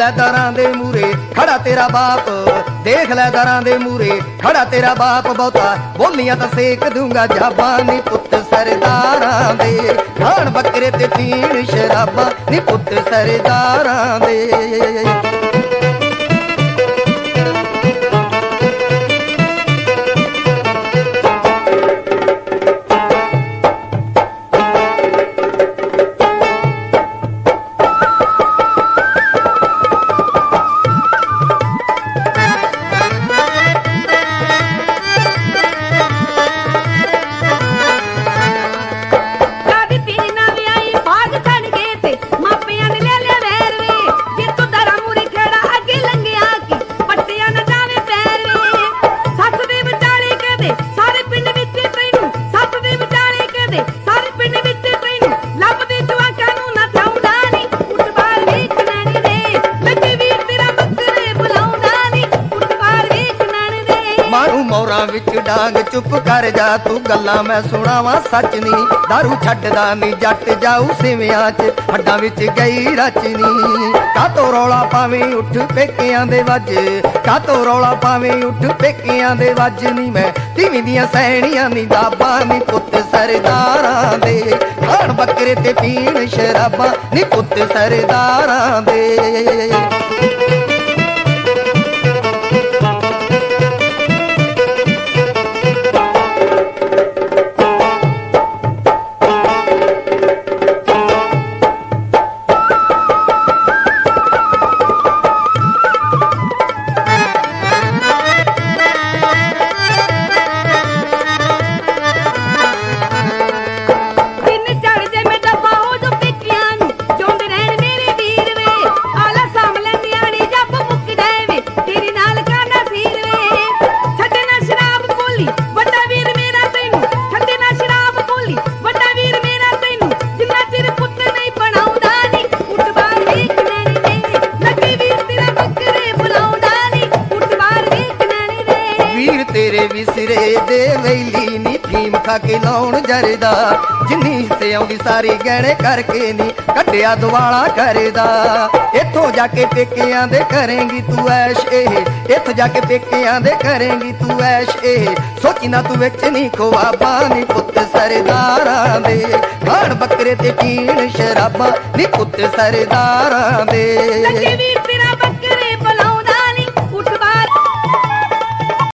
ਲੈ ਦਰਾਂ ਦੇ ਮੂਰੇ, ਖੜਾ ਤੇਰਾ ਬਾਪ। ਦੇਖ ਲੈ ਦਰਾਂ ਦੇ ਮੂਰੇ, ਖੜਾ ਤੇਰਾ ਬਾਪ ਬਹੁਤਾ। ਬੋਲੀਆਂ ਤਾਂ ਸੇਕ ਦੂੰਗਾ ਜਾਬਾਂ ਨੀ ਪੁੱਤ ਸਰਦਾਰਾਂ ਦੇ। ਖਾਣ ਬੱਕਰੇ ਤੇ ਪੀਣ ਸ਼ਰਾਬਾਂ ਨੀ ਪੁੱਤ ਸਰਦਾਰਾਂ ਦੇ। ਮਾਰੂ ਮੋਰਾਂ ਵਿੱਚ ਡਾਂਗ ਚੁੱਪ ਕਰ ਜਾ, ਤੂੰ ਗੱਲਾਂ ਮੈਂ ਸੁਣਾਵਾਂ ਸੱਚ ਨੀ। दारू ਛੱਡਦਾ ਨੀ, ਜੱਟ ਜਾਊ ਸਿਵਿਆਂ 'ਚ, ਹੱਡਾਂ ਵਿੱਚ ਗਈ ਰਚਨੀ। ਕਾਤੋਂ ਰੌਲਾ ਪਾਵੇਂ ਉੱਠ ਪੇਕਿਆਂ ਦੇ ਵੱਜ, ਕਾਤੋਂ ਰੌਲਾ ਪਾਵੇਂ ਉੱਠ ਪੇਕਿਆਂ ਦੇ ਵੱਜ ਨੀ ਮੈਂ। ਤੀਵੀਂ ਦੀਆਂ ਸੈਣੀਆਂ ਨੀ, ਦਾਬਾਂ ਨੀ ਪੁੱਤ ਸਰਦਾਰਾਂ ਦੇ। ਖਾਣ ਬੱਕਰੇ ਤੇ ਪੀਣ ਸ਼ਰਾਬਾਂ ਨੀ ਪੁੱਤ ਸਰਦਾਰਾਂ ਦੇ। ਤੇਰੇ ਵਿਸਰੇ ਦੇ ਵੈਲੀ ਨੀ, ਫੀਮ ਖਾ ਕੇ ਲਾਉਣ ਜਰਦਾ। ਜਿੰਨੀ ਸੇ ਆਉਂਦੀ ਸਾਰੀ ਗਹਿਣੇ ਕਰਕੇ ਨੀ, ਕੱਢਿਆ ਦਵਾਲਾ ਕਰਦਾ। ਇੱਥੋਂ ਜਾ ਕੇ ਪੇਕਿਆਂ ਦੇ ਕਰੇਂਗੀ ਤੂੰ ਐਸ਼ ਇਹ ਇੱਥੋਂ ਜਾ ਕੇ ਪੇਕਿਆਂ ਦੇ ਕਰੇਂਗੀ ਤੂੰ ਐਸ਼ ਇਹ ਸੋਚੀ ਨਾ ਤੂੰ ਵਿੱਚ ਨੀ ਖਵਾਬਾ ਨੀ ਪੁੱਤ ਸਰਦਾਰਾਂ ਦੇ। ਖਾਣ ਬੱਕਰੇ ਤੇ ਪੀਣ ਸ਼ਰਾਬਾਂ, ਨੀ ਪੁੱਤ ਸਰਦਾਰਾਂ ਦੇ। ਲੱਗੇ ਵੀਰ